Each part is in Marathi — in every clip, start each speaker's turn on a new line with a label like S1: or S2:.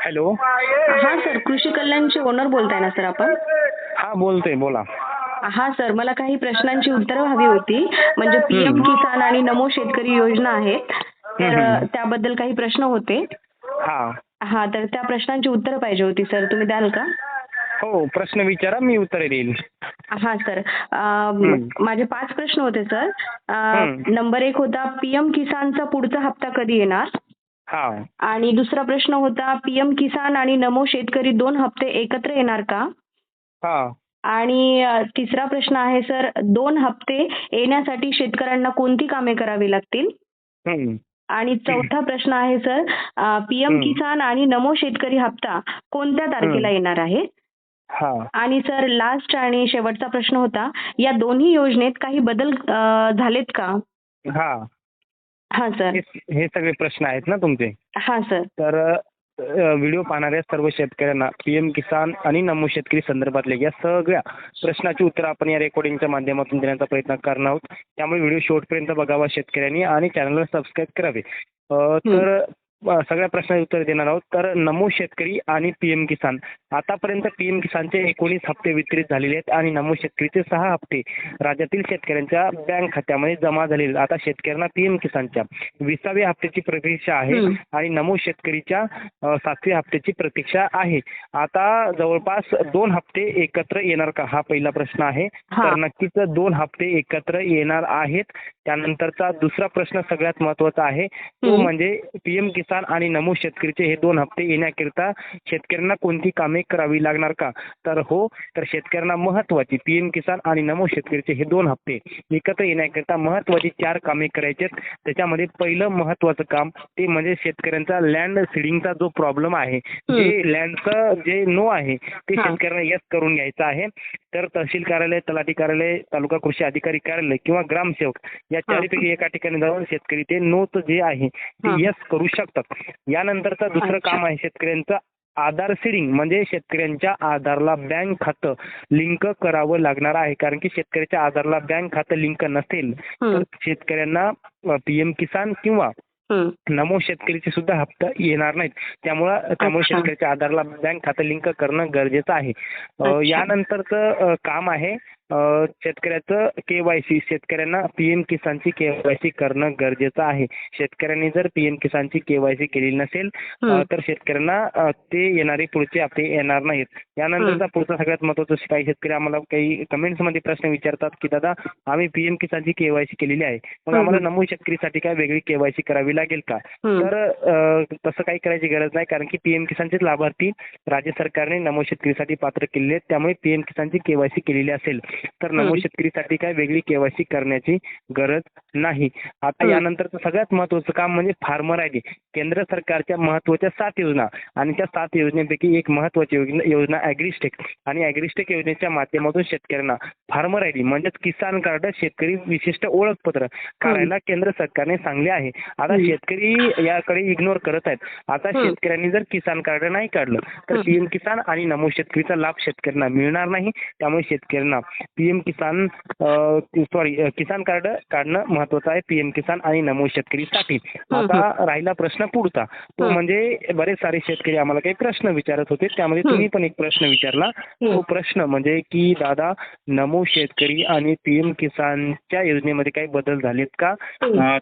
S1: हॅलो.
S2: हा सर कृषी कल्याणचे ओनर बोलताय ना सर आपण?
S1: हा बोलतोय बोला.
S2: हा सर मला काही प्रश्नांची उत्तरं हवी होती. म्हणजे पीएम किसान आणि नमो शेतकरी योजना आहेत तर. त्याबद्दल काही प्रश्न होते.
S1: हा.
S2: हा तर त्या प्रश्नांची उत्तरं पाहिजे होती सर. तुम्ही द्याल का?
S1: हो प्रश्न विचारा मी उत्तर देईल
S2: हा सर. माझे पाच प्रश्न होते सर. नंबर एक होता पीएम किसानचा पुढचा हप्ता कधी येणार? आणि दुसरा प्रश्न होता पीएम किसान आणि नमो शेतकरी दोन हप्ते एकत्र येणार का? आणि तिसरा प्रश्न आहे सर दोन हप्ते येण्यासाठी शेतकऱ्यांना कोणती कामे करावी लागतील. आणि चौथा प्रश्न आहे सर पीएम. किसान आणि नमो शेतकरी हप्ता कोणत्या तारखेला. येणार आहे? आणि सर लास्ट आणि शेवटचा प्रश्न होता या दोन्ही योजनेत काही बदल झालेत का?
S1: हा
S2: सर
S1: सगळे प्रश्न आहेत ना तुमचे?
S2: हा सर
S1: तर व्हिडिओ पाहणाऱ्या सर्व शेतकऱ्यांना पीएम किसान आणि नमो शेतकरी संदर्भातले या सगळ्या प्रश्नाची उत्तर आपण या रेकॉर्डिंगच्या माध्यमातून देण्याचा प्रयत्न करणार आहोत. त्यामुळे व्हिडिओ शेवटपर्यंत बघावा शेतकऱ्यांनी आणि चॅनलला सबस्क्राईब करावे. तर सगळ्या प्रश्नाची उत्तर देणार आहोत तर नमो शेतकरी आणि पीएम किसान आतापर्यंत पीएम किसानचे एकोणीस हप्ते वितरित झालेले आहेत आणि नमो शेतकरीचे सहा हप्ते राज्यातील शेतकऱ्यांच्या बँक खात्यामध्ये जमा झालेले. आता शेतकऱ्यांना पीएम किसानच्या विसाव्या हप्त्याची प्रतीक्षा आहे. आणि नमो शेतकरीच्या सातव्या हप्त्याची प्रतीक्षा आहे आता जवळपास दोन हप्ते एकत्र येणार का हा पहिला प्रश्न आहे. तर नक्कीच दोन हप्ते एकत्र येणार आहेत त्यानंतरचा दुसरा प्रश्न सगळ्यात महत्त्वाचा आहे तो. म्हणजे पीएम किसान आणि नमो शेतकरीचे हे दोन हप्ते येण्याकरिता शेतकऱ्यांना कोणती कामे करावी लागणार का? तर हो तर शेतकऱ्यांना महत्वाची पीएम किसान आणि नमो शेतकरीचे हे दोन हप्ते एकत्र येण्याकरिता महत्वाची चार कामे करायची आहेत. त्याच्यामध्ये पहिलं महत्वाचं काम ते म्हणजे शेतकऱ्यांचा लँड सिडिंगचा जो प्रॉब्लेम आहे जे लँडचं जे नो आहे ते. शेतकऱ्यांना यस करून घ्यायचं आहे. तर तहसील कार्यालय तलाठी कार्यालय तालुका कृषी अधिकारी कार्यालय किंवा ग्रामसेवक या चारीपैकी एका ठिकाणी जाऊन शेतकरी ते नोच जे आहे. ते यस करू शकतात यानंतरचं दुसरं. काम आहे शेतकऱ्यांचं आधार सीडिंग म्हणजे शेतकऱ्यांच्या आधारला बँक खातं लिंक करावं लागणार आहे कारण की शेतकऱ्याच्या आधारला बँक खातं लिंक नसेल. तर शेतकऱ्यांना पीएम किसान किंवा. नमो शेतकरीचे सुद्धा हप्ता येणार नाहीत त्यामुळं त्यामुळे. शेतकऱ्याच्या आधारला बँक खातं लिंक करणं गरजेचं आहे. यानंतरचं काम आहे शेतकऱ्याचं केवायसी शेतकऱ्यांना पीएम किसानची केवायसी करणं गरजेचं आहे. शेतकऱ्यांनी जर पीएम किसानची केवायसी केलेली नसेल. तर शेतकऱ्यांना ते येणारे पुढचे हप्ते येणार नाहीत. यानंतरचा पुढचा सगळ्यात महत्त्वाचा काही शेतकरी आम्हाला काही कमेंट्समध्ये प्रश्न विचारतात की दादा आम्ही पीएम किसानची केवायसी केलेली आहे. मग आम्हाला. नमो शेतकरीसाठी काय वेगळी केवायसी करावी लागेल का. तर तसं काही करायची गरज नाही. कारण की पीएम किसानचेच लाभार्थी राज्य सरकारने नमो शेतकरीसाठी पात्र केलेले आहेत. त्यामुळे पीएम किसानची केवायसी केलेली असेल. तर नमो. शेतकरीसाठी काय वेगळी केवायसी करण्याची गरज नाही आता. यानंतरचं सगळ्यात महत्वाचं काम म्हणजे फार्मर आय डी केंद्र सरकारच्या महत्त्वाच्या सात योजना आणि त्या सात योजनेपैकी एक महत्वाची योजना योजना ॲग्रिस्टेक आणि ॲग्रिस्टेक योजनेच्या माध्यमातून शेतकऱ्यांना फार्मर आय डी म्हणजेच किसान कार्ड शेतकरी विशिष्ट ओळखपत्र काढायला केंद्र सरकारने सांगले आहे आता. शेतकरी याकडे इग्नोर करत आहेत आता. शेतकऱ्यांनी जर किसान कार्ड नाही काढलं तर. पीएम किसान आणि नमो शेतकरीचा लाभ शेतकऱ्यांना मिळणार नाही त्यामुळे शेतकऱ्यांना PM Kisan sorry Kisan card काढणं महत्वाचं आहे. पीएम किसान आणि नमो शेतकरीसाठी. आता राहिला प्रश्न पुढचा. तो. म्हणजे बरेच सारे शेतकरी आम्हाला काही प्रश्न विचारत होते. त्यामध्ये तुम्ही पण एक प्रश्न विचारला. तो प्रश्न म्हणजे की दादा नमो शेतकरी आणि पीएम किसानच्या योजनेमध्ये काही बदल झालेत का?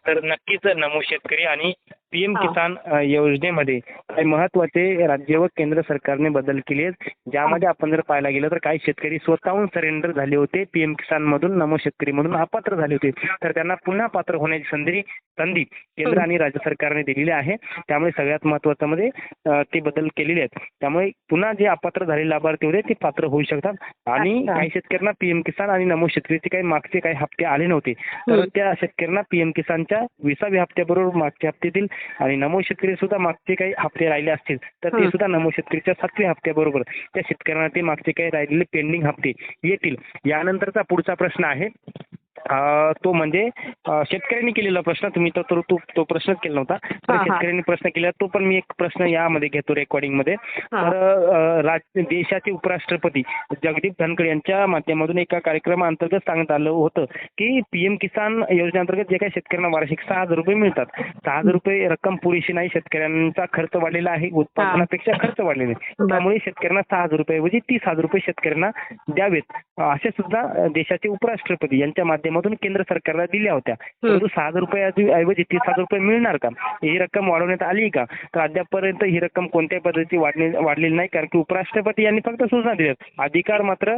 S1: तर नक्कीच नमो शेतकरी आणि पीएम. किसान योजनेमध्ये काही महत्त्वाचे राज्य व केंद्र सरकारने बदल केले आहेत. ज्यामध्ये आपण जर पाहायला गेलं तर काही शेतकरी स्वतःहून सरेंडर झाले होते. पीएम किसान मधून नमो शेतकरी मधून अपात्र झाले होते. तर त्यांना पुन्हा पात्र होण्याची संधी संधी केंद्र आणि राज्य सरकारने दिलेली आहे. त्यामुळे सगळ्यात महत्वाचं मध्ये अं, ते बदल केलेले आहेत. त्यामुळे पुन्हा जे अपात्र झालेले लाभार्थी होते ते पात्र होऊ शकतात. आणि. काही शेतकऱ्यांना पीएम किसान आणि नमो शेतकरीचे काही मागचे काही हप्ते आले नव्हते. तर. त्या शेतकऱ्यांना पीएम किसानच्या विसाव्या हप्त्याबरोबर मागचे हप्ते देतील आणि नमो शेतकरी सुद्धा मागचे काही हप्ते राहिले असतील तर ते. सुद्धा नमो शेतकरीच्या सातव्या हप्त्याबरोबर त्या शेतकऱ्यांना ते मागचे काही राहिलेले पेंडिंग हप्ते येतील यानंतरचा पुढचा प्रश्न आहे तो म्हणजे शेतकऱ्यांनी केलेला प्रश्न तुम्ही तर तो तो- तो प्रश्नच केला नव्हता तर. शेतकऱ्यांनी प्रश्न केला तो पण मी एक प्रश्न यामध्ये घेतो
S2: रेकॉर्डिंगमध्ये.
S1: तर देशाचे उपराष्ट्रपती जगदीप धनखड यांच्या माध्यमातून एका कार्यक्रमाअंतर्गत सांगण्यात आलं होतं की पीएम किसान योजनेअंतर्गत जे काही शेतकऱ्यांना वार्षिक सहा हजार रुपये मिळतात सहा हजार रुपये रक्कम पुरेशी नाही शेतकऱ्यांचा खर्च वाढलेला आहे उत्पादनापेक्षा खर्च वाढलेला आहे. त्यामुळे शेतकऱ्यांना सहा हजार रुपये तीस हजार रुपये शेतकऱ्यांना द्यावेत असे सुद्धा देशाचे उपराष्ट्रपती यांच्या माध्यमातून केंद्र सरकारला दिल्या होत्या. परंतु सहा हजार रुपये ऐवजी तीस हजार रुपये मिळणार का? ही रक्कम वाढवण्यात आली का? तर अद्यापपर्यंत ही रक्कम कोणत्याही पद्धतीची वाढणे वाढलेली नाही कारण की उपराष्ट्रपती यांनी फक्त सूचना दिल्यात अधिकार मात्र.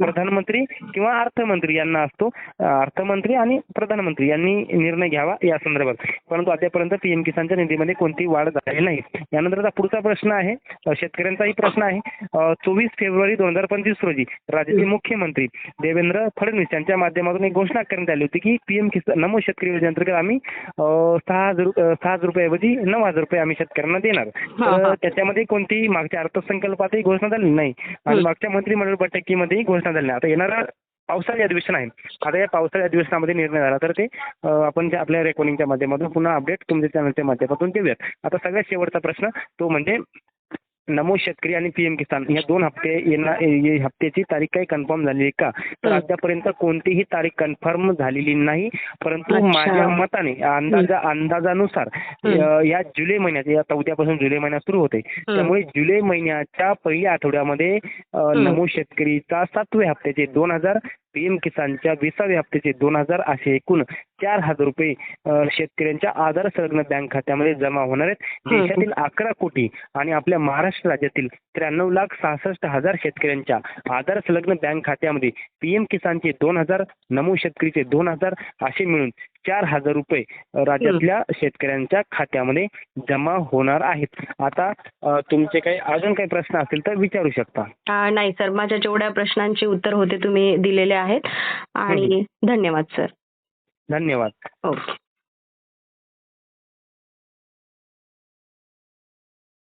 S1: प्रधानमंत्री किंवा अर्थमंत्री यांना असतो. अर्थमंत्री आणि प्रधानमंत्री यांनी निर्णय घ्यावा या संदर्भात. परंतु अद्यापर्यंत पीएम किसानच्या निधीमध्ये कोणतीही वाढ झालेली नाही. यानंतर पुढचा प्रश्न आहे. शेतकऱ्यांचाही प्रश्न आहे. चोवीस फेब्रुवारी दोन हजार पंचवीस रोजी राज्याचे मुख्यमंत्री देवेंद्र फडणवीस यांच्या माध्यमातून एक घोषणा करण्यात आली होती की पीएम किसान नमो शेतकरी योजनेअंतर्गत आम्ही सहा हजार रु- अं, सहा हजार रुपयाऐवजी नऊ हजार रुपये आम्ही शेतकऱ्यांना देणार तर. त्याच्यामध्ये कोणतीही मागच्या अर्थसंकल्पातही घोषणा झाली नाही आणि. मागच्या मंत्रिमंडळ बैठकीमध्येही घोषणा झाली नाही आता येणारा पावसाळी अधिवेशन आहे आता या पावसाळी अधिवेशनामध्ये निर्णय झाला तर ते आपण आपल्या रेकॉर्डिंगच्या माध्यमातून पुन्हा अपडेट तुमच्या चॅनलच्या माध्यमातून देऊयात आता सगळ्यात शेवटचा प्रश्न तो म्हणजे नमो शेतकरी आणि पीएम किसान या दोन हप्ते येणार ये- हप्त्याची तारीख काही कन्फर्म झाली आहे का तर. अद्यापर्यंत कोणतीही तारीख कन्फर्म झालेली नाही परंतु. माझ्या मताने अंदाजा अंदाजानुसार या जुलै महिन्यात या उद्यापासून जुलै महिना सुरू होते त्यामुळे जुलै महिन्याच्या पहिल्या आठवड्यामध्ये. नमो शेतकरीचा सातव्या हप्त्याचे दोन हजार पीएम किसानच्या विसाव्या हप्त्याचे दोन हजार असे एकूण चार हजार रुपये शेतकऱ्यांच्या आधार संलग्न बँक खात्यामध्ये जमा होणार आहेत. देशातील अकरा कोटी आणि आपल्या महाराष्ट्र राज्यातील त्र्याण्णव लाख सहासष्ट हजार शेतकऱ्यांच्या आधार संलग्न बँक खात्यामध्ये पीएम किसानचे दोन हजार नमो शेतकरीचे दोन हजार असे मिळून चार हजार रुपये राज्यातल्या शेतकऱ्यांच्या खात्यामध्ये जमा होणार आहेत. आता तुमचे काही अजून काही प्रश्न असतील तर विचारू शकता.
S2: नाही सर. माझ्या जेवढ्या प्रश्नांची उत्तर होते तुम्ही दिलेले आहेत. आणि धन्यवाद सर.
S1: धन्यवाद.
S2: ओके.